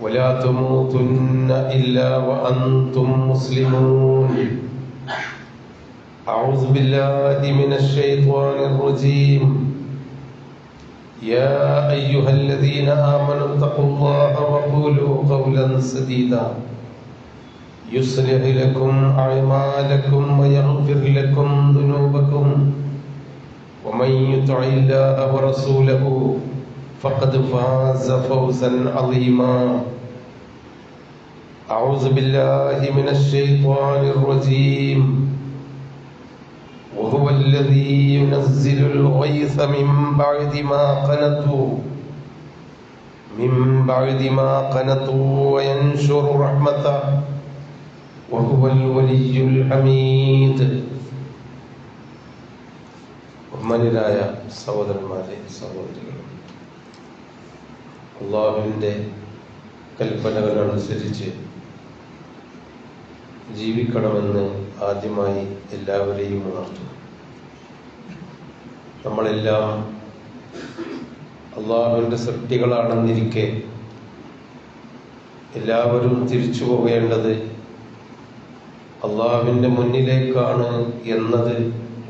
ولا تموتن إلا وأنتم مسلمون. أعوذ بالله من الشيطان الرجيم. يا أيها الذين آمنوا اتقوا الله وقولوا قولا سديدا. يصلح لكم أعمالكم ويغفر لكم ذنوبكم. ومن يطع الله ورسوله فقد فاز فوزا عظيما أعوذ بالله من الشيطان الرجيم وهو الذي ينزل الغيث من بعد ما قنطوا من بعد ما قنطوا وينشر رحمته وهو الولي الحميد ബഹുമാന്യരായ സഹോദരന്മാരെ സഹോദരികളും അള്ളാഹുവിന്റെ കൽപ്പനകൾ അനുസരിച്ച് ജീവിക്കണമെന്ന് ആദ്യമായി എല്ലാവരെയും ഉണർത്തും നമ്മളെല്ലാം അള്ളാഹുവിന്റെ സൃഷ്ടികളാണെന്നിരിക്കെ എല്ലാവരും തിരിച്ചു പോകേണ്ടത് അള്ളാഹുവിന്റെ മുന്നിലേക്കാണ് എന്നത്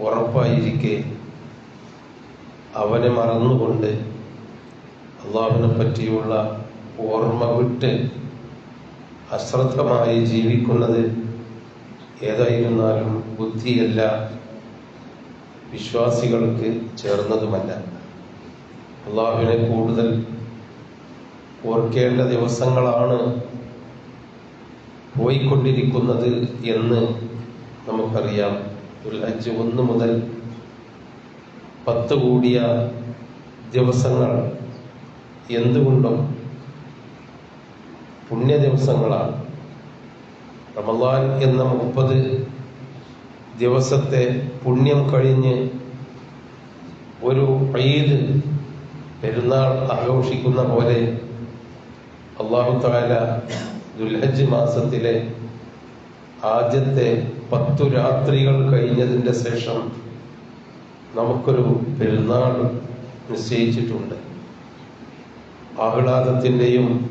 ഉറപ്പായിരിക്കെ അവനെ മറന്നുകൊണ്ട് അള്ളാഹുവിനെ പറ്റിയുള്ള ഓർമ്മ വിട്ട് അശ്രദ്ധമായി ജീവിക്കുന്നത് ഏതായിരുന്നാലും ബുദ്ധിയല്ല വിശ്വാസികൾക്ക് ചേർന്നതുമല്ല. അള്ളാഹുവിനെ കൂടുതൽ ഓർക്കേണ്ട ദിവസങ്ങളാണ് പോയിക്കൊണ്ടിരിക്കുന്നത് എന്ന് നമുക്കറിയാം. ഒരു അഞ്ച് ഒന്ന് മുതൽ പത്ത് കൂടിയ ദിവസങ്ങൾ എന്തുകൊണ്ടും പുണ്യ ദിവസങ്ങളാണ്. റമദാൻ എന്ന മുപ്പത് ദിവസത്തെ പുണ്യം കഴിഞ്ഞ് ഒരു ഈദ് പെരുന്നാൾ ആഘോഷിക്കുന്ന പോലെ അള്ളാഹു താല ദുൽഹജ് മാസത്തിലെ ആദ്യത്തെ പത്തു രാത്രികൾ കഴിഞ്ഞതിന്റെ ശേഷം നമുക്കൊരു പെരുന്നാൾ നിശ്ചയിച്ചിട്ടുണ്ട്. ആഹ്ലാദത്തിന്റെയും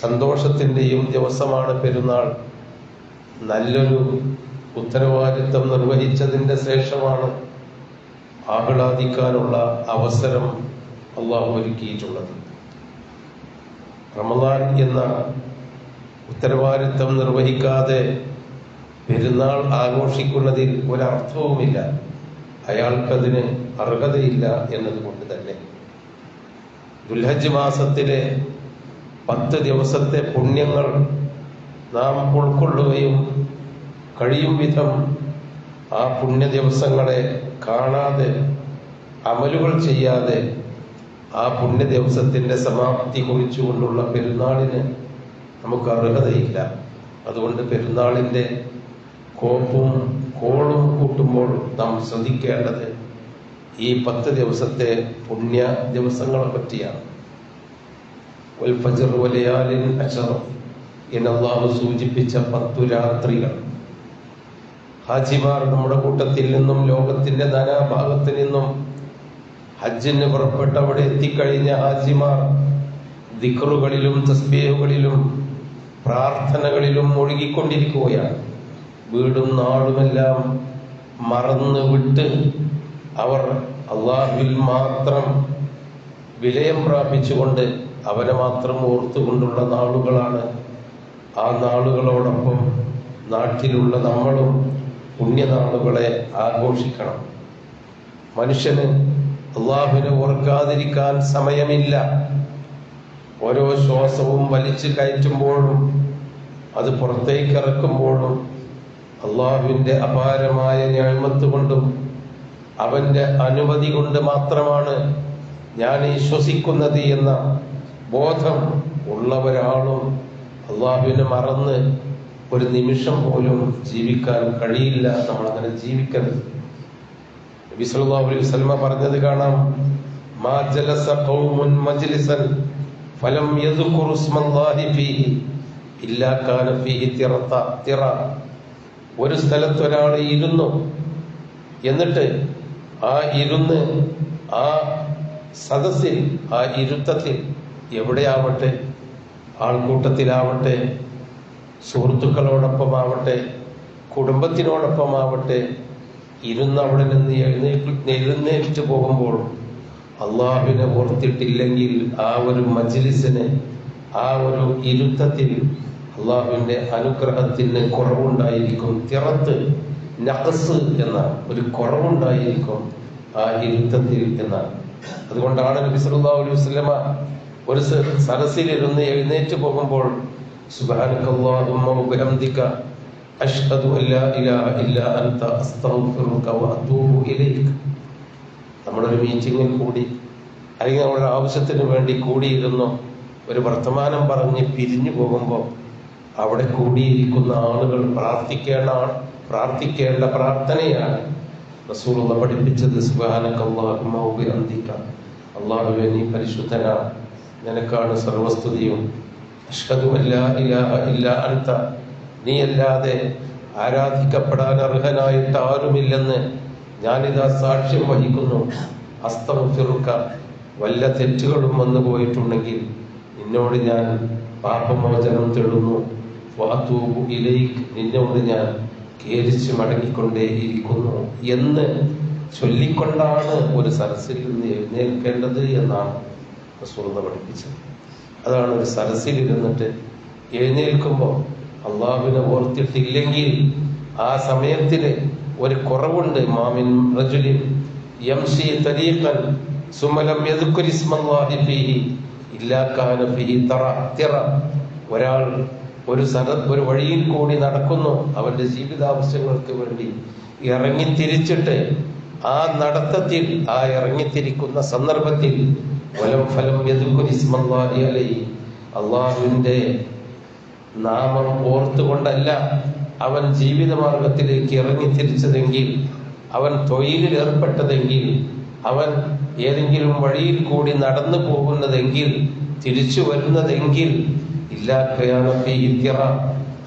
സന്തോഷത്തിന്റെയും ദിവസമാണ് പെരുന്നാൾ. നല്ലൊരു ഉത്തരവാദിത്വം നിർവഹിച്ചതിന്റെ ശേഷമാണ് ആഹ്ലാദിക്കാനുള്ള അവസരം അള്ളാഹു ഒരുക്കിയിട്ടുള്ളത്. റമദാൻ എന്ന ഉത്തരവാദിത്വം നിർവഹിക്കാതെ പെരുന്നാൾ ആഘോഷിക്കുന്നതിൽ ഒരർത്ഥവുമില്ല. അയാൾക്കതിന് അർഹതയില്ല എന്നതുകൊണ്ട് തന്നെ. ദുൽഹജ് മാസത്തിലെ പത്ത് ദിവസത്തെ പുണ്യങ്ങൾ നാം ഉൾക്കൊള്ളുകയും കഴിയും വിധം ആ പുണ്യ ദിവസങ്ങളെ കാണാതെ അമലുകൾ ചെയ്യാതെ ആ പുണ്യ ദിവസത്തിന്റെ സമാപ്തി കുറിച്ചുകൊണ്ടുള്ള പെരുന്നാളിന് നമുക്ക് അർഹതയില്ല. അതുകൊണ്ട് പെരുന്നാളിന്റെ കോപ്പും കോളും കൂട്ടുമ്പോൾ നാം ശ്രദ്ധിക്കേണ്ടത് ഈ പത്ത് ദിവസത്തെ പുണ്യ ദിവസങ്ങളെ പറ്റിയാണ്. അള്ളാഹു സൂചിപ്പിച്ച പത്തു രാത്രികൾ. ഹാജിമാർ നമ്മുടെ കൂട്ടത്തിൽ നിന്നും ലോകത്തിന്റെ നാനാഭാഗത്ത് നിന്നും ഹജ്ജിന് പുറപ്പെട്ട് അവിടെ എത്തിക്കഴിഞ്ഞ ഹാജിമാർ ദിക്റുകളിലും തസ്ബീഹുകളിലും പ്രാർത്ഥനകളിലും ഒഴുകിക്കൊണ്ടിരിക്കുകയാണ് വീടും നാടുമെല്ലാം മറന്നു വിട്ട് അവർ അള്ളാഹുവിൽ മാത്രം വിലയം പ്രാപിച്ചുകൊണ്ട് അവനെ മാത്രം ഓർത്തുകൊണ്ടുള്ള നാളുകളാണ്. ആ നാളുകളോടൊപ്പം നാട്ടിലുള്ള നമ്മളും പുണ്യനാളുകളെ ആഘോഷിക്കണം. മനുഷ്യന് അള്ളാഹുവിനെ ഓർക്കാതിരിക്കാൻ സമയമില്ല. ഓരോ ശ്വാസവും വലിച്ചു കയറ്റുമ്പോഴും അത് പുറത്തേക്ക് ഇറക്കുമ്പോഴും അള്ളാഹുവിന്റെ അപാരമായ ഞാഴ്മത്ത് കൊണ്ടും അവന്റെ അനുമതി കൊണ്ട് മാത്രമാണ് ഞാൻ ഈ ശ്വസിക്കുന്നത് എന്ന ബോധം ഉള്ള ഒരാളും അള്ളാഹുവിനെ മറന്ന് ഒരു നിമിഷം പോലും ജീവിക്കാൻ കഴിയില്ല നമ്മൾ അങ്ങനെ ജീവിക്കരുത്. നബി സല്ലല്ലാഹു അലൈഹി പറഞ്ഞത് കാണാം മാ ജലസ മജ്ലിസൻ ഫലം ഇല്ലാ കാന ഫീഹി തിറത തിറ. ഒരു സ്ഥലത്ത് ഒരാൾ ഇരുന്നു. എന്നിട്ട് ആ ഇരുന്ന് ആ സദസ്സിൽ ആ ഇരുത്തത്തിൽ എവിടെയാവട്ടെ ആൾക്കൂട്ടത്തിലാവട്ടെ കുടുംബത്തിനോടൊപ്പം കുടുംബത്തിനോടൊപ്പമാവട്ടെ ഇരുന്ന് അവിടെ നിന്ന് എഴുന്നേറ്റ് പോകുമ്പോൾ അള്ളാഹുവിനെ ഓർത്തിട്ടില്ലെങ്കിൽ ആ ഒരു മജ്ലിസിന് ആ ഒരു ഇരുത്തത്തിൽ അള്ളാഹുവിന്റെ അനുഗ്രഹത്തിന് കുറവുണ്ടായിരിക്കും. തിറത്ത് നഖസ് എന്ന ഒരു കുറവുണ്ടായിരിക്കും ആ ഇരുത്തത്തിൽ എന്നാണ് അതുകൊണ്ടാണ് നബി സല്ലല്ലാഹു അലൈഹി വസല്ലമ ഒരു സരസിലിരുന്ന് എഴുന്നേറ്റ് പോകുമ്പോൾ നമ്മളൊരു മീറ്റിങ്ങിൽ കൂടി അല്ലെങ്കിൽ നമ്മുടെ ആവശ്യത്തിന് വേണ്ടി കൂടിയിരുന്നു ഒരു വർത്തമാനം പറഞ്ഞ് പിരിഞ്ഞു പോകുമ്പോൾ അവിടെ കൂടിയിരിക്കുന്ന ആളുകൾ പ്രാർത്ഥിക്കേണ്ട പ്രാർത്ഥിക്കേണ്ട പ്രാർത്ഥനയാണ്. റസൂലുള്ള പഠിപ്പിച്ചത് അള്ളാഹുവെ നീ പരിശുദ്ധനാണ് നിനക്കാണ് സർവസ്തുതിയും. അൻത. നീ അല്ലാതെ ആരാധിക്കപ്പെടാൻ അർഹനായിട്ട് ആരുമില്ലെന്ന് ഞാനിതാ സാക്ഷ്യം വഹിക്കുന്നു. അസ്തം ചെറുക്ക വല്ല തെറ്റുകളും വന്നു പോയിട്ടുണ്ടെങ്കിൽ നിന്നോട് ഞാൻ പാപമോചനം തേടുന്നു. നിന്നോട് ഞാൻ ഖേദിച്ച് മടങ്ങിക്കൊണ്ടേയിരിക്കുന്നു എന്ന് ചൊല്ലിക്കൊണ്ടാണ് ഒരു സരസിൽ നിന്ന് എഴുന്നേൽക്കേണ്ടത് എന്നാണ് റസൂർദ പഠിപ്പിച്ചത്. അതാണ് ഒരു സരസിൽ ഇരുന്നിട്ട് എഴുന്നേൽക്കുമ്പോൾ അള്ളാഹുവിനെ ഓർത്തിട്ടില്ലെങ്കിൽ ആ സമയത്തിന് ഒരു കുറവുണ്ട്. മാമിൻ റജുലിൻ യംശി തരീഖൻ സുമലം യദുക്കുരിസ്മല്ലാഹി ഫീഹി ഇല്ലാ കാന ഫീഹി തറ തിറ. ഒരാൾ ഒരു സദ ഒരു വഴിയിൽ കൂടി നടക്കുന്നു. അവന്റെ ജീവിതാവശ്യങ്ങൾക്ക് വേണ്ടി ഇറങ്ങി തിരിച്ചിട്ട് ആ നടത്തത്തിൽ ആ ഇറങ്ങിത്തിരിക്കുന്ന സന്ദർഭത്തിൽ വലം ഫലം അള്ളാഹുവിന്റെ നാമം ഓർത്തുകൊണ്ടല്ല അവൻ ജീവിതമാർഗത്തിലേക്ക് ഇറങ്ങി തിരിച്ചതെങ്കിൽ അവൻ തൊഴിലിൽ ഏർപ്പെട്ടതെങ്കിൽ അവൻ ഏതെങ്കിലും വഴിയിൽ കൂടി നടന്നു പോകുന്നതെങ്കിൽ തിരിച്ചു വരുന്നതെങ്കിൽ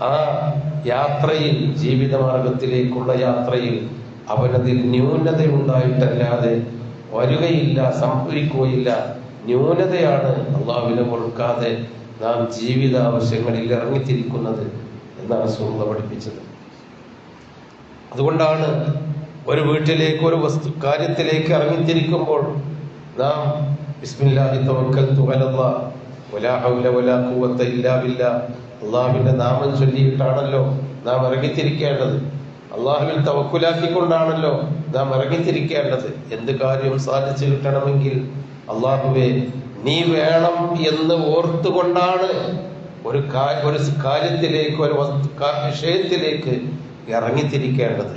ആ യാത്രയിൽ ജീവിതമാർഗത്തിലേക്കുള്ള യാത്രയിൽ അവനതിൽ ന്യൂനതയുണ്ടായിട്ടല്ലാതെ വരികയില്ല സംഭവിക്കുകയില്ല. ന്യൂനതയാണ് അള്ളാഹുവിനെ കൊടുക്കാതെ നാം ജീവിതാവശ്യങ്ങളിൽ ഇറങ്ങിത്തിരിക്കുന്നത് എന്നാണ് സുഹൃത പഠിപ്പിച്ചത്. അതുകൊണ്ടാണ് ഒരു വീട്ടിലേക്ക് ഒരു വസ്തു കാര്യത്തിലേക്ക് ഇറങ്ങിത്തിരിക്കുമ്പോൾ നാം ബിസ്മില്ലാഹി തവക്കൽതു അലല്ലാഹ് അള്ളാഹുവിന്റെ നാമം ചൊല്ലിയിട്ടാണല്ലോ നാം ഇറങ്ങിത്തിരിക്കേണ്ടത്. അള്ളാഹുവിൽ തവക്കുലാക്കിക്കൊണ്ടാണല്ലോ നാം ഇറങ്ങിത്തിരിക്കേണ്ടത്. എന്ത് കാര്യം സാധിച്ചു കിട്ടണമെങ്കിൽ അള്ളാഹുവെ നീ വേണം എന്ന് ഓർത്തുകൊണ്ടാണ് ഒരു ഒരു കാര്യത്തിലേക്ക് ഒരു വിഷയത്തിലേക്ക് ഇറങ്ങിത്തിരിക്കേണ്ടത്.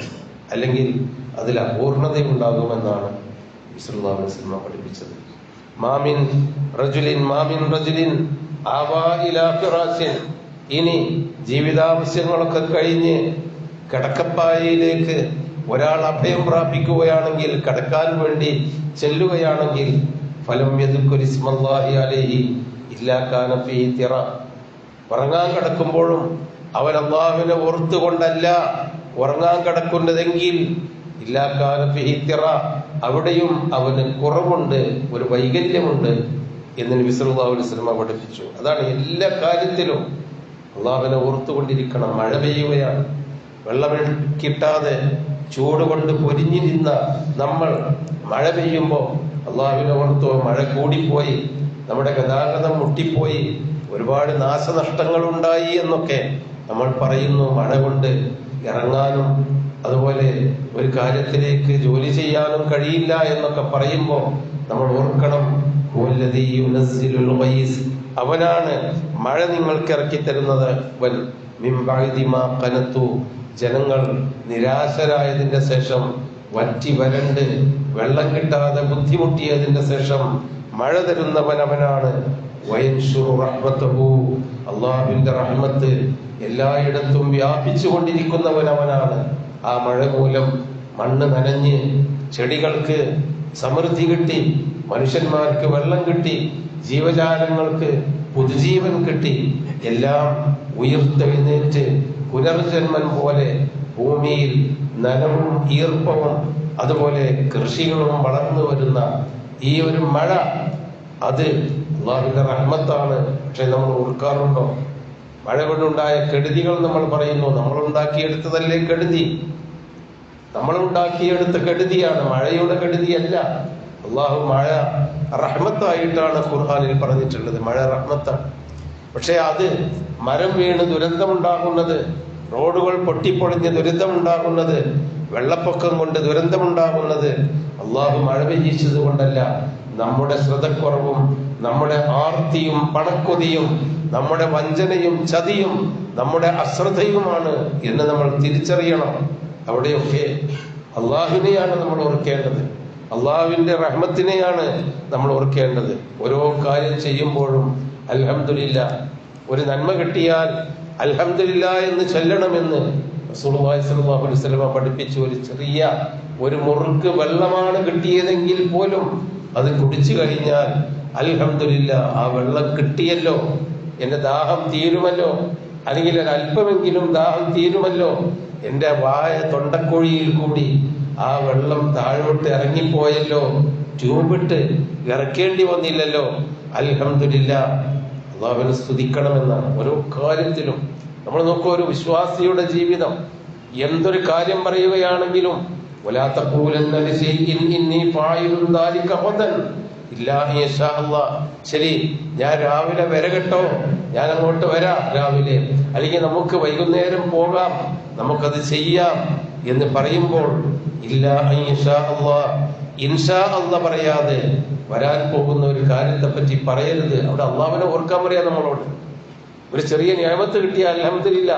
അല്ലെങ്കിൽ അതിൽ അപൂർണതയുണ്ടാകുമെന്നാണ് ഇസ്ലാം സിനിമ പഠിപ്പിച്ചത്. മാമിൻ റജുലിൻ മാമിൻ റജുലിൻ ഇനി ജീവിതാവശ്യങ്ങളൊക്കെ കഴിഞ്ഞ് കിടക്കപ്പായയിലേക്ക് ഒരാൾ അഭയം പ്രാപിക്കുകയാണെങ്കിൽ കടക്കാൻ വേണ്ടി ചെല്ലുകയാണെങ്കിൽ ഫലം അലൈഹി ഇല്ലാക്കാന ഫീ തിറ. ഉറങ്ങാൻ കിടക്കുമ്പോഴും അവൻ അള്ളാഹുവിനെ ഓർത്തുകൊണ്ടല്ല ഉറങ്ങാൻ കിടക്കുന്നതെങ്കിൽ ഇല്ലാക്കാന ഫീ തിറ. അവിടെയും അവന് കുറവുണ്ട് ഒരു വൈകല്യമുണ്ട് എന്ന് നബി വസല്ലം പഠിപ്പിച്ചു. അതാണ് എല്ലാ കാര്യത്തിലും അള്ളാഹുവിനെ ഓർത്തുകൊണ്ടിരിക്കണം. മഴ പെയ്യുകയാണ്. വെള്ളം കിട്ടാതെ ചൂട് കൊണ്ട് പൊരിഞ്ഞിരുന്ന നമ്മൾ മഴ പെയ്യുമ്പോൾ അള്ളാഹുവിനെ ഓർത്തോ മഴ കൂടിപ്പോയി നമ്മുടെ ഗതാഗതം മുട്ടിപ്പോയി ഒരുപാട് നാശനഷ്ടങ്ങളുണ്ടായി എന്നൊക്കെ നമ്മൾ പറയുന്നു. മഴ കൊണ്ട് ഇറങ്ങാനും അതുപോലെ ഒരു കാര്യത്തിലേക്ക് ജോലി ചെയ്യാനും കഴിയില്ല എന്നൊക്കെ പറയുമ്പോൾ നമ്മൾ ഓർക്കണം. അവനാണ് മഴ നിങ്ങൾക്ക് ഇറക്കി തരുന്നത്. മാ ജനങ്ങൾ നിരാശരായതിന്റെ ശേഷം വറ്റി വരണ്ട് വെള്ളം കിട്ടാതെ ബുദ്ധിമുട്ടിയതിന്റെ ശേഷം മഴ തരുന്നവൻ അവനാണ്. അള്ളാഹുവിന്റെ റഹ്മത്ത് എല്ലായിടത്തും വ്യാപിച്ചു കൊണ്ടിരിക്കുന്നവൻ അവനാണ്. ആ മഴ മൂലം മണ്ണ് നനഞ്ഞ് ചെടികൾക്ക് സമൃദ്ധി കിട്ടി മനുഷ്യന്മാർക്ക് വെള്ളം കിട്ടി ജീവജാലങ്ങൾക്ക് പുതുജീവൻ കിട്ടി എല്ലാം ഉയർത്തെഴുന്നേറ്റ് പുനർജന്മം പോലെ ഭൂമിയിൽ നനവും ഈർപ്പവും അതുപോലെ കൃഷികളും വളർന്നു വരുന്ന ഈ ഒരു മഴ അത് അള്ളാഹുവിന്റെ റഹ്മത്താണ്. പക്ഷെ നമ്മൾ ഓർക്കാറുണ്ടോ? മഴ കൊണ്ടുണ്ടായ കെടുതികൾ നമ്മൾ പറയുന്നു നമ്മൾ ഉണ്ടാക്കിയെടുത്തതല്ലേ കെടുതി? നമ്മൾ ഉണ്ടാക്കിയെടുത്ത കെടുതിയാണ് മഴയുടെ കെടുതിയല്ല. അള്ളാഹു മഴ റഹ്മത്തായിട്ടാണ് ഖുർഹാനിൽ പറഞ്ഞിട്ടുള്ളത് മഴ റഹ്മത്താണ്. പക്ഷെ അത് മരം വീണ് ദുരന്തമുണ്ടാകുന്നത് റോഡുകൾ പൊട്ടിപ്പൊളിഞ്ഞ് ദുരന്തമുണ്ടാകുന്നത് വെള്ളപ്പൊക്കം കൊണ്ട് ദുരന്തമുണ്ടാകുന്നത് അള്ളാഹു മഴ പെയ്യിച്ചത് കൊണ്ടല്ല നമ്മുടെ ശ്രദ്ധക്കുറവും നമ്മുടെ ആർത്തിയും പണക്കൊതിയും നമ്മുടെ വഞ്ചനയും ചതിയും നമ്മുടെ അശ്രദ്ധയുമാണ് എന്ന് നമ്മൾ തിരിച്ചറിയണം. അവിടെയൊക്കെ അള്ളാഹുവിനെയാണ് നമ്മൾ ഓർക്കേണ്ടത്. അള്ളാഹുവിന്റെ റഹ്മത്തിനെയാണ് നമ്മൾ ഓർക്കേണ്ടത്. ഓരോ കാര്യം ചെയ്യുമ്പോഴും അലഹമില്ല ഒരു നന്മ കിട്ടിയാൽ അലഹമില്ല എന്ന് ചൊല്ലണമെന്ന് വസല്ലമ പഠിപ്പിച്ചു ഒരു ചെറിയ ഒരു മുറുക്ക് വെള്ളമാണ് കിട്ടിയതെങ്കിൽ പോലും അത് കുടിച്ചു കഴിഞ്ഞാൽ അൽഹമില്ല ആ വെള്ളം കിട്ടിയല്ലോ. എന്റെ ദാഹം തീരുമല്ലോ. അല്ലെങ്കിൽ ഒരല്പമെങ്കിലും ദാഹം തീരുമല്ലോ. എന്റെ വായ തൊണ്ടക്കുഴിയിൽ കൂടി ആ വെള്ളം താഴോട്ട് ഇറങ്ങിപ്പോയല്ലോ. ട്യൂബിട്ട് ഇറക്കേണ്ടി വന്നില്ലല്ലോ. അൽഹമില്ല അള്ളാഹുവിനെ സ്തുതിക്കണമെന്നാണ് ഓരോ കാര്യത്തിലും. നമ്മൾ നോക്കുക ഒരു വിശ്വാസിയുടെ ജീവിതം. എന്തൊരു കാര്യം പറയുകയാണെങ്കിലും ولا تقولن لشيء إني فاعل ذلك غدا ഇല്ലാ ഇൻഷാ അല്ലാഹ്. ശരി ഞാൻ രാവിലെ വരകട്ടോ ഞാൻ അങ്ങോട്ട് വരാം രാവിലെ അല്ലെങ്കിൽ നമുക്ക് വൈകുന്നേരം പോകാം നമുക്കത് ചെയ്യാം എന്ന് പറയുമ്പോൾ ഇല്ലാ ഇൻഷാ അല്ലാഹ്. ഇൻഷാ അല്ല പറയാതെ വരാൻ പോകുന്ന ഒരു കാര്യത്തെ പറ്റി പറയരുത് അവിടെ അള്ളാഹുവിനെ ഓർക്കാൻ പറയാം നമ്മളോട് ഒരു ചെറിയ ന്യായമത്ത് കിട്ടിയ അലഹമില്ല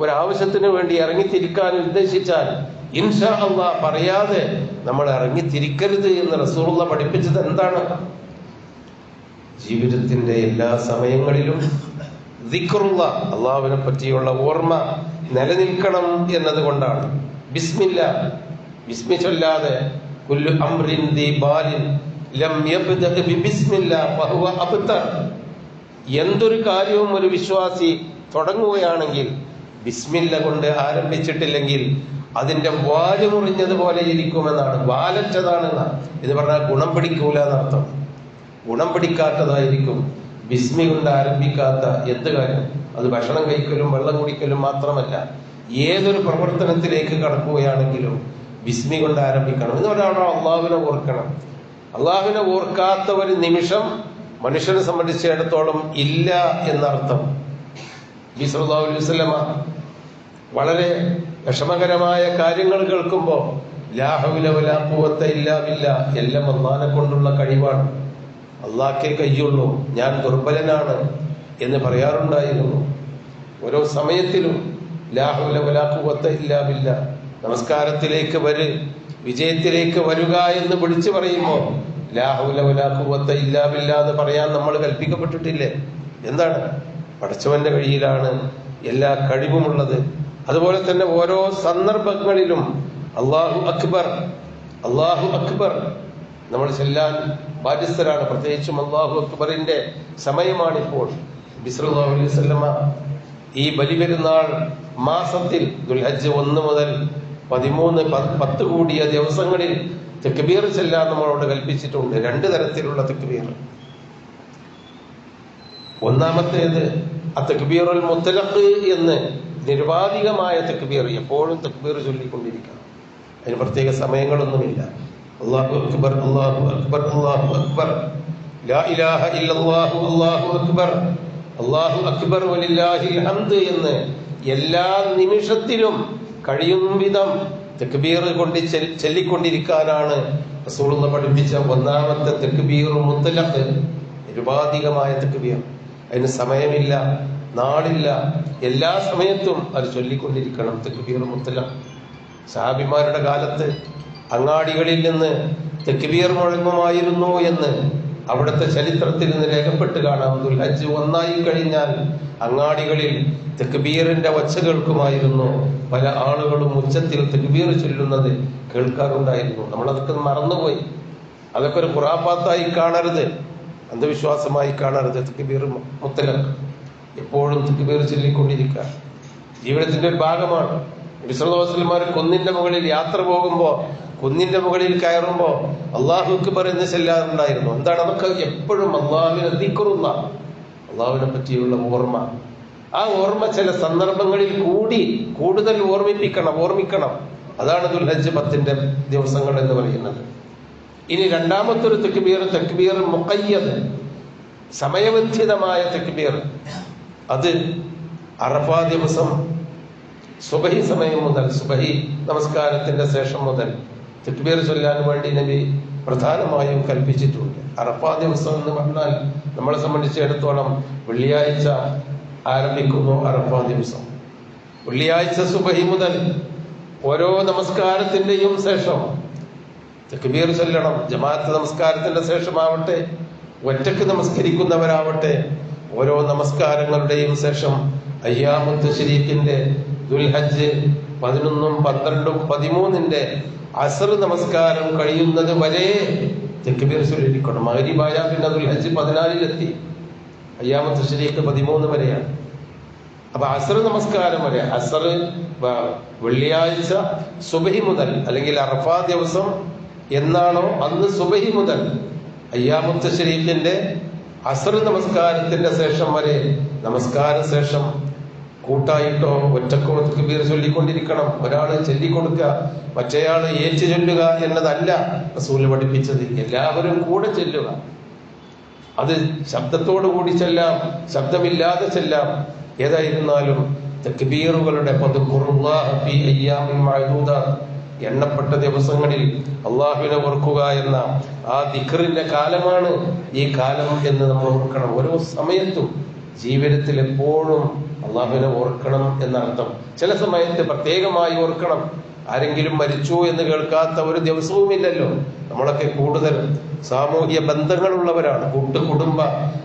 ഒരാവശ്യത്തിന് വേണ്ടി ഇറങ്ങിത്തിരിക്കാൻ ഉദ്ദേശിച്ചാൽ ഇൻഷാ അല്ല പറയാതെ നമ്മൾ ഇറങ്ങിത്തിരിക്കരുത് എന്ന് റസൂറുള്ള പഠിപ്പിച്ചത് എന്താണ്? ജീവിതത്തിന്റെ എല്ലാ സമയങ്ങളിലും ദിക്റുള്ള അള്ളാഹുവിനെ പറ്റിയുള്ള ഓർമ്മ നിലനിൽക്കണം എന്നതുകൊണ്ടാണ്. ബിസ്മില്ല ബിസ്മി ചൊല്ലാതെ ദി ലം ബിസ്മില്ല ഫഹുവ എന്തൊരു കാര്യവും ഒരു വിശ്വാസി തുടങ്ങുകയാണെങ്കിൽ ബിസ്മില്ല കൊണ്ട് ആരംഭിച്ചിട്ടില്ലെങ്കിൽ അതിന്റെ വാൽ മുറിഞ്ഞതുപോലെ ഇരിക്കുമെന്നാണ്. വാലറ്റതാണെന്നാണ് ഇത് പറഞ്ഞാൽ ഗുണം പിടിക്കൂല എന്നർത്ഥം. ഗുണം പിടിക്കാത്തതായിരിക്കും. ബിസ്മി കൊണ്ട് ആരംഭിക്കാത്ത എന്ത് കാര്യം? അത് ഭക്ഷണം കഴിക്കലും വെള്ളം കുടിക്കലും മാത്രമല്ല. ഏതൊരു പ്രവർത്തനത്തിലേക്ക് കടക്കുകയാണെങ്കിലും ബിസ്മി കൊണ്ട് ആരംഭിക്കണം. എന്ന് പറഞ്ഞാൽ അള്ളാഹുവിനെ ഓർക്കണം. അള്ളാഹുവിനെ ഓർക്കാത്ത ഒരു നിമിഷം മനുഷ്യനെ സംബന്ധിച്ചിടത്തോളം ഇല്ല എന്നർത്ഥം. വളരെ വിഷമകരമായ കാര്യങ്ങൾ കേൾക്കുമ്പോൾ എല്ലാം ഒന്നാനെ കൊണ്ടുള്ള കഴിവാണ്. അള്ളാഹ്ക്കേ കഴിയുള്ളൂ ഞാൻ ദുർബലനാണ് എന്ന് പറയാറുണ്ടായിരുന്നു. ഓരോ സമയത്തിലും ലാഹുല വലാ ഖുവത്ത ഇല്ലാ ബില്ലാ നമസ്കാരത്തിലേക്ക് വര് വിജയത്തിലേക്ക് വരുക എന്ന് വിളിച്ചു പറയുമ്പോൾ ലാ ഹൗല വലാ ഇല്ലാ ബില്ലാ എന്ന് പറയാൻ നമ്മൾ കൽപ്പിക്കപ്പെട്ടിട്ടില്ലേ? എന്താണ്? പഠിച്ചവന്റെ കഴിയിലാണ് എല്ലാ കഴിവുമുള്ളത്. അതുപോലെ തന്നെ ഓരോ സന്ദർഭങ്ങളിലും അള്ളാഹു അക്ബർ അള്ളാഹു അക്ബർ നമ്മൾ ചെല്ലാൻ ബാധ്യസ്ഥരാണ്. പ്രത്യേകിച്ചും അള്ളാഹു അക്ബറിന്റെ സമയമാണിപ്പോൾ. ബിസ്ലാഹു അലൈഹി സ്വല്ലമ ഈ ബലിപെരുന്നാൾ മാസത്തിൽ ദുൽഹജ്ജ് ഒന്ന് മുതൽ പതിമൂന്ന് പത്ത് കൂടിയ ദിവസങ്ങളിൽ തെക്കുബീർ ചെല്ലാൻ നമ്മളോട് കൽപ്പിച്ചിട്ടുണ്ട്. രണ്ട് തരത്തിലുള്ള തെക്കുബീർ ഒന്നാമത്തേത് ആ തെക്കുബീറുൽ മുത്തലഖ് എന്ന് നിരുപാധികമായ തക്ബീർ എപ്പോഴും തക്ബീർ ചൊല്ലിക്കൊണ്ടിരിക്കണം. അതിന് പ്രത്യേക സമയങ്ങളൊന്നുമില്ല. അള്ളാഹു അക്ബർ അള്ളാഹു അക്ബർ അള്ളാഹു അക്ബർ. ലാ ഇലാഹ ഇല്ലല്ലാഹു അക്ബർ. അക്ബർ ഹംദ് എന്ന് എല്ലാ നിമിഷത്തിലും കഴിയും വിധം തെക്കുബീർ കൊണ്ട് ചൊല്ലിക്കൊണ്ടിരിക്കാനാണ് റസൂലുള്ള പഠിപ്പിച്ച ഒന്നാമത്തെ തെക്കുബീർ മുത്തലഖ് നിരുപാധികമായ തെക്കുബീർ അതിന് സമയമില്ല. നാളില്ല എല്ലാ സമയത്തും അത് ചൊല്ലിക്കൊണ്ടിരിക്കണം. തെക്കുബീർ മുത്തല സഹാബിമാരുടെ കാലത്ത് അങ്ങാടികളിൽ നിന്ന് തെക്കുബീർ മുഴങ്ങുമായിരുന്നു എന്ന് അവിടുത്തെ ചരിത്രത്തിൽ നിന്ന് രേഖപ്പെട്ട് കാണാം. ദുൽഹജ്ജ് ഒന്നായി കഴിഞ്ഞാൽ അങ്ങാടികളിൽ തെക്കുബീറിന്റെ ഒച്ച കേൾക്കുമായിരുന്നു. പല ആളുകളും ഉച്ചത്തിൽ തെക്കുബീർ ചൊല്ലുന്നത് കേൾക്കാറുണ്ടായിരുന്നു. നമ്മളതൊക്കെ മറന്നുപോയി. അതൊക്കെ ഒരു കുറാപ്പാത്തായി കാണരുത്. അന്ധവിശ്വാസമായി കാണരുത് തെക്കുബീർ മുത്തലഖ്. എപ്പോഴും തെക്കുബീർ ചൊല്ലിക്കൊണ്ടിരിക്കുക. ജീവിതത്തിന്റെ ഒരു ഭാഗമാണ്. വിശ്രദോസന്മാർ കുന്നിന്റെ മുകളിൽ യാത്ര പോകുമ്പോ കുന്നിന്റെ മുകളിൽ കയറുമ്പോ അള്ളാഹുക്ക് പറയുന്ന ചെല്ലാറുണ്ടായിരുന്നു. എന്താണ്? അതൊക്കെ എപ്പോഴും അള്ളാഹുവിനെ ദിക്കറുള്ള അള്ളാഹുവിനെ പറ്റിയുള്ള ഓർമ്മ. ആ ഓർമ്മ ചില സന്ദർഭങ്ങളിൽ കൂടി കൂടുതൽ ഓർമ്മിപ്പിക്കണം ഓർമ്മിക്കണം. അതാണ് ദുൽഹജ് പത്തിന്റെ ദിവസങ്ങൾ എന്ന് പറയുന്നത്. ഇനി രണ്ടാമത്തെ ഒരു തെക്കുബീർ തെക്കുബീർ മുക്കയ്യത് സമയബന്ധിതമായ തെക്കുബീർ. അത് അറഫാ ദിവസം സുബഹി സമയം മുതൽ സുബഹി നമസ്കാരത്തിന്റെ ശേഷം മുതൽ തെറ്റുപേർ ചൊല്ലാൻ വേണ്ടി നബി പ്രധാനമായും കൽപ്പിച്ചിട്ടുണ്ട്. അറഫാ ദിവസം എന്ന് പറഞ്ഞാൽ നമ്മളെ സംബന്ധിച്ചിടത്തോളം വെള്ളിയാഴ്ച ആരംഭിക്കുന്നു അറഫാ ദിവസം. വെള്ളിയാഴ്ച സുബഹി മുതൽ ഓരോ നമസ്കാരത്തിന്റെയും ശേഷം തെക്കുബീർ ചൊല്ലണം ജമാഅത്ത് നമസ്കാരത്തിന്റെ ശേഷമാവട്ടെ ഒറ്റയ്ക്ക് നമസ്കരിക്കുന്നവരാവട്ടെ ഓരോ നമസ്കാരങ്ങളുടെയും ശേഷം അയ്യാമുത്ത് ഷരീഫിന്റെ ദുൽഹജ്ജ് പതിനൊന്നും പന്ത്രണ്ടും പതിമൂന്നിന്റെ അസർ നമസ്കാരം കഴിയുന്നത് വരെ തെക്കുബീർ ചൊല്ലിരിക്കണം. മഹരിബായ പിന്നെ ദുൽഹജ്ജ് പതിനാലിലെത്തി. അയ്യാമത്ത് ഷരീഫ് പതിമൂന്ന് വരെയാണ്. അപ്പൊ അസർ നമസ്കാരം വരെ അസർ വെള്ളിയാഴ്ച സുബഹി മുതൽ അല്ലെങ്കിൽ അറഫാ ദിവസം എന്നാണോ അന്ന് സുബഹി മുതൽ അയ്യാമുത്ത് ഷരീഫിന്റെ അസർ നമസ്കാരത്തിന്റെ ശേഷം വരെ നമസ്കാര ശേഷം കൂട്ടായിട്ടോ ഒറ്റക്കോ തക്ബീർ ചൊല്ലിക്കൊണ്ടിരിക്കണം. ഒരാൾ ചൊല്ലിക്കൊടുക്കുക മറ്റേയാൾ ഏറ്റു ചൊല്ലുക എന്നതല്ല റസൂൽ പഠിപ്പിച്ചത്. എല്ലാവരും കൂടെ ചെല്ലുക. അത് ശബ്ദത്തോടു കൂടി ചെല്ലാം ശബ്ദമില്ലാതെ ചെല്ലാം. ഏതായിരുന്നാലും തക്ബീറുകളുടെ പതുക്കുറുള്ള എണ്ണപ്പെട്ട ദിവസങ്ങളിൽ അള്ളാഹുവിനെ ഓർക്കുക എന്ന ആ ദിഖറിന്റെ കാലമാണ് ഈ കാലം എന്ന് നമ്മൾ ഓർക്കണം. ഓരോ സമയത്തും ജീവിതത്തിൽ എപ്പോഴും അള്ളാഹുവിനെ ഓർക്കണം എന്നർത്ഥം. ചില സമയത്ത് പ്രത്യേകമായി ഓർക്കണം. ആരെങ്കിലും മരിച്ചു എന്ന് കേൾക്കാത്ത ഒരു ദിവസവും ഇല്ലല്ലോ. നമ്മളൊക്കെ കൂടുതൽ സാമൂഹ്യ ബന്ധങ്ങളുള്ളവരാണ്. കൂട്ടുകുടുംബ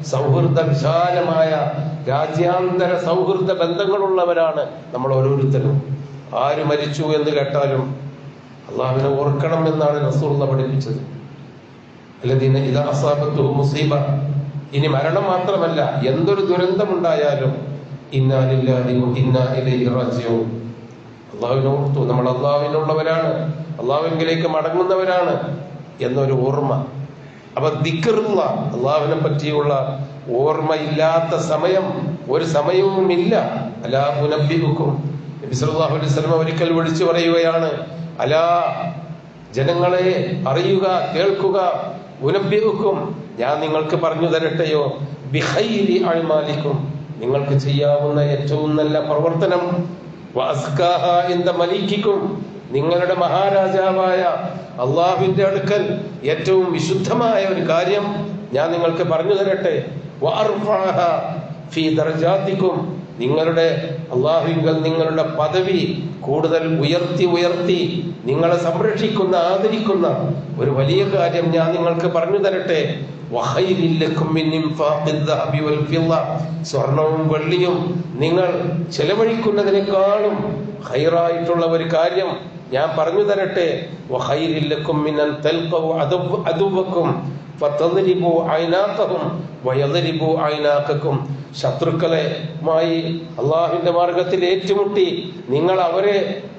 സൗഹൃദ വിശാലമായ രാജ്യാന്തര സൗഹൃദ ബന്ധങ്ങളുള്ളവരാണ് നമ്മൾ ഓരോരുത്തരും. ആര് മരിച്ചു എന്ന് കേട്ടാലും അള്ളാഹുവിനെ ഓർക്കണം എന്നാണ് റസൂള്ള പഠിപ്പിച്ചത്. അല്ലദീന ഇതാ അസാബത്തു മുസീബ. ഇനി മരണം മാത്രമല്ല എന്തൊരു ദുരന്തമുണ്ടായാലും അള്ളാഹുവിനെ ഓർത്തു നമ്മൾ അള്ളാഹുവിനുള്ളവരാണ് അള്ളാഹുവിലേക്ക് മടങ്ങുന്നവരാണ് എന്നൊരു ഓർമ്മ. അപ്പൊ ദിക്കറുള്ള അള്ളാഹുവിനെ പറ്റിയുള്ള ഓർമ്മയില്ലാത്ത സമയം ഒരു സമയവും ഇല്ല അല്ലാഹുനബിക്കും അലൈഹി വസല്ലം ഒരിക്കൽ വിളിച്ചു പറയുകയാണ് അലാ ജനങ്ങളെ അറിയുക കേൾക്കുക ഉനബ്ബിഉക്കും ഞാൻ നിങ്ങൾക്ക് പറഞ്ഞു തരട്ടെയോ? ബിഹൈലി അഴിമാലിക്കും നിങ്ങൾക്ക് ചെയ്യാവുന്ന ഏറ്റവും നല്ല പ്രവർത്തനം. വഅസ്കാഹ ഇന്ദ മലീക്കിക്കും. നിങ്ങളുടെ മഹാരാജാവായ അള്ളാഹുവിന്റെ അടുക്കൽ ഏറ്റവും വിശുദ്ധമായ ഒരു കാര്യം ഞാൻ നിങ്ങൾക്ക് പറഞ്ഞു തരട്ടെ. ഫീ നിങ്ങളുടെ അള്ളാഹുവിങ്കൽ നിങ്ങളുടെ പദവി കൂടുതൽ ഉയർത്തി ഉയർത്തി നിങ്ങളെ സംരക്ഷിക്കുന്ന ആദരിക്കുന്ന ഒരു വലിയ കാര്യം ഞാൻ നിങ്ങൾക്ക് പറഞ്ഞു തരട്ടെ. സ്വർണവും വെള്ളിയും നിങ്ങൾ ചെലവഴിക്കുന്നതിനേക്കാളും ഹൈറായിട്ടുള്ള ഒരു കാര്യം ഞാൻ പറഞ്ഞു തരട്ടെ. ശത്രുക്കളെ മായി അള്ളാഹുവിന്റെ മാർഗത്തിൽ ഏറ്റുമുട്ടി നിങ്ങൾ അവരെ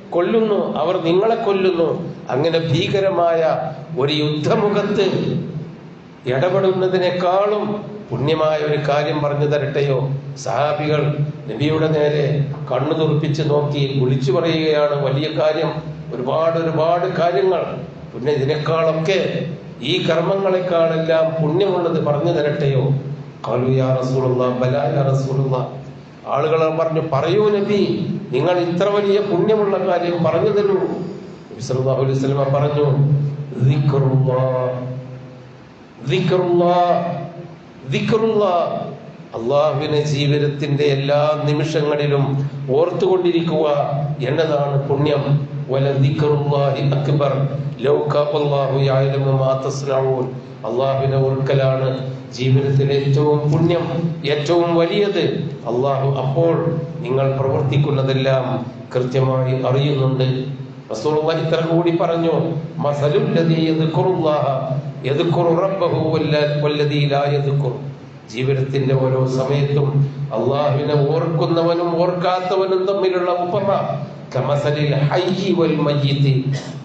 കൊല്ലുന്നു അവർ നിങ്ങളെ കൊല്ലുന്നു. അങ്ങനെ ഭീകരമായ ഒരു യുദ്ധമുഖത്ത് ഇടപെടുന്നതിനേക്കാളും പുണ്യമായ ഒരു കാര്യം പറഞ്ഞു തരട്ടെയോ? സഹാബികൾ നബിയുടെ നേരെ കണ്ണു തുറപ്പിച്ച് നോക്കി വിളിച്ചു പറയുകയാണ് വലിയ കാര്യം. ഒരുപാട് ഒരുപാട് കാര്യങ്ങൾ. പിന്നെ ഇതിനേക്കാളൊക്കെ ഈ കർമ്മങ്ങളെക്കാളെല്ലാം പുണ്യമുള്ളത് പറഞ്ഞു തരട്ടെയോ? റസൂലുള്ള ആളുകൾ പറഞ്ഞു പറയൂ നബി നിങ്ങൾ ഇത്ര വലിയ പുണ്യമുള്ള കാര്യം പറഞ്ഞു തരൂ. അലൈഹി പറഞ്ഞു "ദിക്റുല്ലാഹ് അള്ളാഹുവിനെ ജീവിതത്തിന്റെ എല്ലാ നിമിഷങ്ങളിലും ഓർത്തുകൊണ്ടിരിക്കുക എന്നതാണ് പുണ്യം. അക്ബർ. അള്ളാഹുവിനെ ഓർക്കലാണ് ജീവിതത്തിലെ ഏറ്റവും പുണ്യം ഏറ്റവും വലിയത്. അള്ളാഹു അപ്പോൾ നിങ്ങൾ പ്രവർത്തിക്കുന്നതെല്ലാം കൃത്യമായി അറിയുന്നുണ്ട്. ഇത്ര കൂടി പറഞ്ഞു ജീവിതത്തിന്റെ ഓരോ സമയത്തും അള്ളാഹുവിനെ ഓർക്കുന്നവനും ഓർക്കാത്തവനും തമ്മിലുള്ള ഉപമ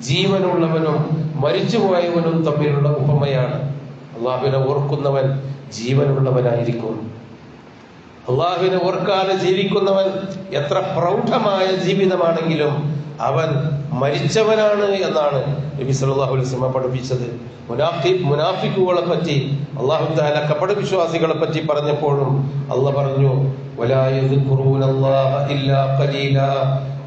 ജീവനുള്ളവനും മരിച്ചുപോയവനും തമ്മിലുള്ള ഉപമയാണ്. അള്ളാഹുവിനെ ഓർക്കുന്നവൻ ജീവനുള്ളവനായിരിക്കും. അള്ളാഹുവിനെ ഓർക്കാതെ ജീവിക്കുന്നവൻ എത്ര പ്രൗഢമായ ജീവിതമാണെങ്കിലും അവൻ മരിച്ചവനാണ് എന്നാണ് നബി സല്ലല്ലാഹു അലൈഹി വസല്ലം പഠിപ്പിച്ചത്. മുനാഫി മുനാഫിക്കുകളെ പറ്റി അള്ളാഹു താല കപട വിശ്വാസികളെ പറ്റി പറഞ്ഞപ്പോഴും അള്ളാഹ് പറഞ്ഞു "വലാ ഇല്ലാ ഖലീലാ."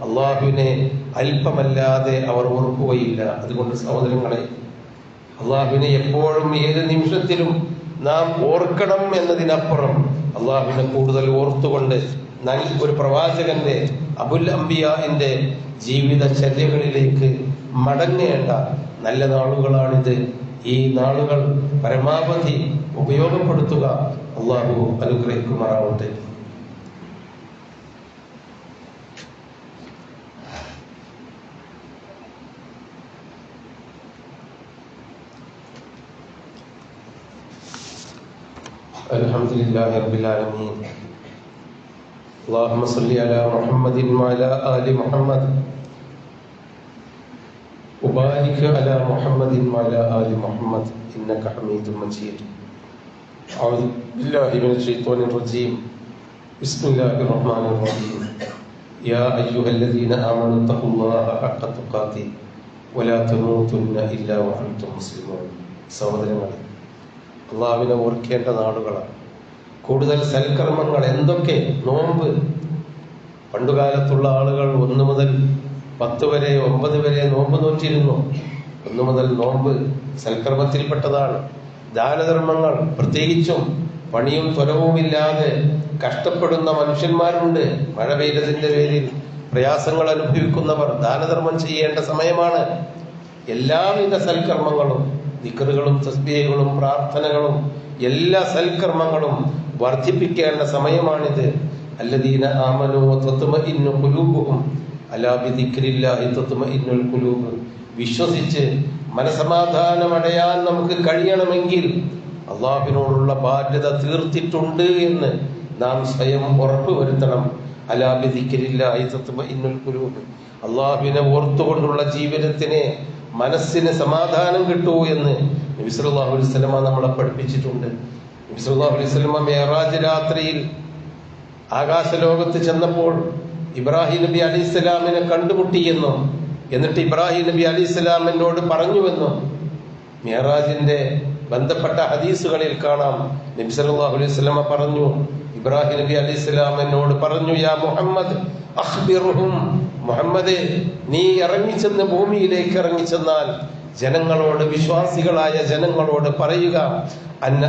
അള്ളാഹുവിനെ അല്പമല്ലാതെ അവർ ഓർക്കുകയില്ല. അതുകൊണ്ട് സഹോദരങ്ങളെ അള്ളാഹുവിനെ എപ്പോഴും ഏത് നിമിഷത്തിലും നാം ഓർക്കണം എന്നതിനപ്പുറം അള്ളാഹുവിനെ കൂടുതൽ ഓർത്തുകൊണ്ട് ഒരു പ്രവാചകന്റെ അബുൽ അംബിയാന്റെ ജീവിത ചര്യകളിലേക്ക് മടങ്ങേണ്ട നല്ല നാളുകളാണിത്. ഈ നാളുകൾ പരമാവധി ഉപയോഗപ്പെടുത്തുക അള്ളാഹു അനുഗ്രഹിക്കുമാറാവട്ടെ. الحمد لله رب العالمين اللهم صل على محمد وعلى آل محمد وبارك على محمد وعلى آل محمد إنك حميد مجيد أعوذ بالله من الشيطان الرجيم بسم الله الرحمن الرحيم يا أيها الذين آمنوا اتقوا الله حق تقاته ولا تموتن إلا وأنتم مسلمون സഹോദരങ്ങളെ അള്ളാഹുവിനെ ഓർക്കേണ്ട നാടുകളാണ് കൂടുതൽ സൽക്കർമ്മങ്ങൾ എന്തൊക്കെ? നോമ്പ്. പണ്ടുകാലത്തുള്ള ആളുകൾ ഒന്ന് മുതൽ പത്ത് വരെ ഒമ്പത് വരെ നോമ്പ് നോറ്റിരുന്നു. ഒന്ന് മുതൽ നോമ്പ് സൽക്കർമ്മത്തിൽപ്പെട്ടതാണ്. ദാനധർമ്മങ്ങൾ പ്രത്യേകിച്ചും പണിയും ത്വരവുമില്ലാതെ കഷ്ടപ്പെടുന്ന മനുഷ്യന്മാരുണ്ട്. മഴ പെയ്തതിന്റെ പേരിൽ പ്രയാസങ്ങൾ അനുഭവിക്കുന്നവർ ദാനധർമ്മം ചെയ്യേണ്ട സമയമാണ്. എല്ലാവിധ സൽക്കർമ്മങ്ങളും ദിക്കറുകളും തസ്ബികളും പ്രാർത്ഥനകളും എല്ലാ സൽക്കർമ്മങ്ങളും വർദ്ധിപ്പിക്കേണ്ട സമയമാണിത്. അല്ലദീന ആമനു തത്മഇന്നു ഖുലൂബുഹും അലാ ബിദിക്രില്ലാഹി തത്മഇന്നുൽ ഖുലൂബ്. വിശ്വസിച്ച് മനസമാധാനമടയാൻ നമുക്ക് കഴിയണമെങ്കിൽ അള്ളാഹുവിനോടുള്ള ബാധ്യത തീർത്തിട്ടുണ്ട് എന്ന് നാം സ്വയം ഉറപ്പുവരുത്തണം. അലാ ബിദിക്രില്ലാഹി തത്മഇന്നുൽ ഖുലൂബ്. അള്ളാഹുവിനെ ഓർത്തുകൊണ്ടുള്ള ജീവിതത്തിന് മനസ്സിന് സമാധാനം കിട്ടൂ എന്ന് നബിസ്വല്ലാഹു അലൈഹി വസല്ലമ നമ്മളെ പഠിപ്പിച്ചിട്ടുണ്ട്. നബിസ്വല്ലാഹു അലൈഹി വസല്ലമ മേറാജ് രാത്രിയിൽ ആകാശലോകത്ത് ചെന്നപ്പോൾ ഇബ്രാഹിം നബി അലൈഹി ഇസ്ലാമിനെ കണ്ടുമുട്ടിയെന്നും എന്നിട്ട് ഇബ്രാഹിം നബി അലൈഹി ഇസ്ലാമിനോട് പറഞ്ഞുവെന്നും മേറാജിന്റെ ബന്ധപ്പെട്ട ഹദീസുകളിൽ കാണാം. നബി സല്ലല്ലാഹു അലൈഹി വസല്ലമ പറഞ്ഞു ഇബ്രാഹിം നബി അലൈഹി സ്വലാമിനോട് പറഞ്ഞു യാ മുഹമ്മദ് മുഹമ്മദേ നീ ഇറങ്ങിച്ചെന്ന് ഭൂമിയിലേക്ക് ഇറങ്ങിച്ചെന്നാൽ ജനങ്ങളോട് വിശ്വാസികളായ ജനങ്ങളോട് പറയുക അന്ന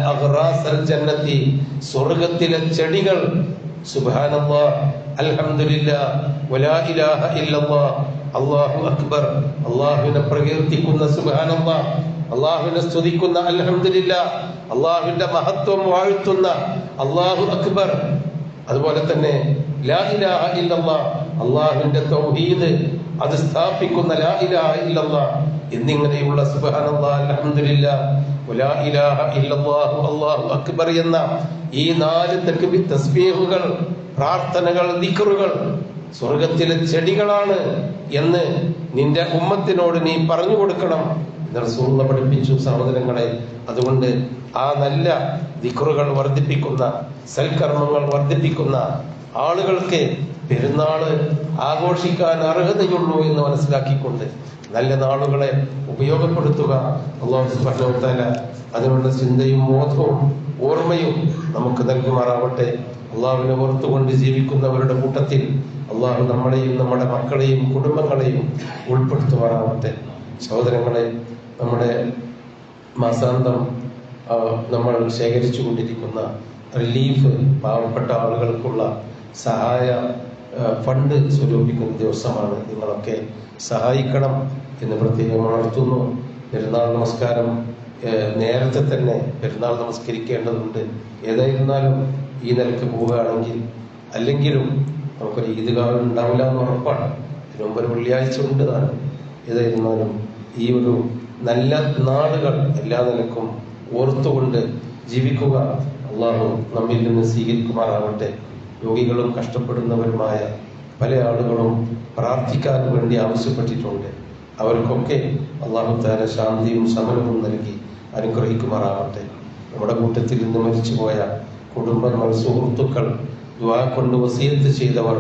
ജന്നത്തി സ്വർഗത്തിലെ ചെടികൾ. വലാ ഇലാഹ അക്ബർ. സ്തുതിക്കുന്ന അള്ളാഹുവിന്റെ മഹത്വം വാഴ്ത്തുന്ന അള്ളാഹു അക്ബർ. അതുപോലെ തന്നെ ലാ ഇലാഹ ഇല്ലല്ലാ അള്ളാഹുവിന്റെ തൗഹീദ് അത് സ്ഥാപിക്കുന്ന ലാ ഇലാഹ ഇല്ലല്ലാ എന്നിങ്ങനെയുള്ള സുബ്ഹാനല്ലാഹ് ഇലാഹ ഇല്ലല്ലാഹു അല്ലാഹു അക്ബർ എന്ന ഈ നാല് തക്ബീ തസ്ബീഹുകൾ പ്രാർത്ഥനകൾ ദിക്റുകൾ സ്വർഗത്തിലെ ചെടികളാണ് എന്ന് നിന്റെ ഉമ്മത്തിനോട് നീ പറഞ്ഞു കൊടുക്കണം. റസൂള്ള പഠിപ്പിച്ചു സഹോദരങ്ങളെ. അതുകൊണ്ട് ആ നല്ല ദിക്റുകൾ വർദ്ധിപ്പിക്കുന്ന സൽക്കർമ്മങ്ങൾ വർദ്ധിപ്പിക്കുന്ന ആളുകൾക്ക് പെരുന്നാൾ ആഘോഷിക്കാൻ അർഹതയുള്ളൂ എന്ന് മനസ്സിലാക്കിക്കൊണ്ട് നല്ല നാളുകളെ ഉപയോഗപ്പെടുത്തുക. അള്ളാഹു തആല അതിനുള്ള ചിന്തയും ബോധവും ഓർമ്മയും നമുക്ക് നൽകുമാറാവട്ടെ. അള്ളാഹുവിനെ ഓർത്തുകൊണ്ട് ജീവിക്കുന്നവരുടെ കൂട്ടത്തിൽ അള്ളാഹു നമ്മളെയും നമ്മുടെ മക്കളെയും കുടുംബങ്ങളെയും ഉൾപ്പെടുത്തുമാറാവട്ടെ. സഹോദരങ്ങളെ നമ്മുടെ മാസാന്തം നമ്മൾ ശേഖരിച്ചു കൊണ്ടിരിക്കുന്ന റിലീഫ് പാവപ്പെട്ട ആളുകൾക്കുള്ള സഹായ ഫണ്ട് സ്വരൂപിക്കുന്ന ദിവസമാണ്. നിങ്ങളൊക്കെ സഹായിക്കണം എന്ന് പ്രത്യേകം ഉണർത്തുന്നു പെരുന്നാൾ നമസ്കാരം നേരത്തെ തന്നെ പെരുന്നാൾ നമസ്കരിക്കേണ്ടതുണ്ട്. ഏതായിരുന്നാലും ഈ നിലയ്ക്ക് പോവുകയാണെങ്കിൽ അല്ലെങ്കിലും നമുക്കൊരു ഈദ്ഗാഹ് ഉണ്ടാവില്ല എന്ന് ഉറപ്പാണ്. ഇതിനു മുമ്പ് ഒരു വെള്ളിയാഴ്ച ഉണ്ട് ഏതായിരുന്നാലും ഈ ഒരു നല്ല നാളുകൾ എല്ലാ നിലക്കും ഓർത്തുകൊണ്ട് ജീവിക്കുക അള്ളാഹു നമ്മിൽ നിന്ന് സ്വീകരിക്കുമാറാവട്ടെ രോഗികളും കഷ്ടപ്പെടുന്നവരുമായ പല ആളുകളും പ്രാർത്ഥിക്കാൻ വേണ്ടി ആവശ്യപ്പെട്ടിട്ടുണ്ട്. അവർക്കൊക്കെ അള്ളാഹുത്താര ശാന്തിയും ശമനവും നൽകി അനുഗ്രഹിക്കുമാറാവട്ടെ നമ്മുടെ കൂട്ടത്തിൽ നിന്ന് മരിച്ചുപോയ കുടുംബങ്ങൾ സുഹൃത്തുക്കൾ ദുആ കൊണ്ട് വസീത്ത് ചെയ്തവർ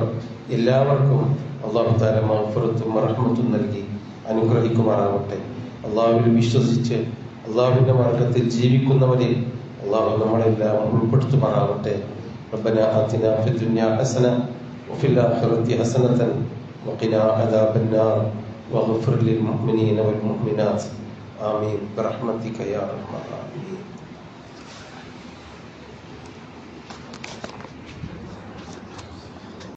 എല്ലാവർക്കും അള്ളാഹുത്താര മഹഫുറത്തും റഹ്മത്തും നൽകി അനുഗ്രഹിക്കുമാറാവട്ടെ അള്ളാഹുവിൽ വിശ്വസിച്ച് അള്ളാഹുവിന്റെ മാർഗത്തിൽ ജീവിക്കുന്നവരിൽ അള്ളാഹു നമ്മളെല്ലാം ഉൾപ്പെടുത്തുമാറാവട്ടെ ربنا آتنا في الدنيا حسنة وفي الآخرة حسنة وقنا عذاب النار واغفر للمؤمنين والمؤمنات. آمين. برحمتك يا أرحم الراحمين.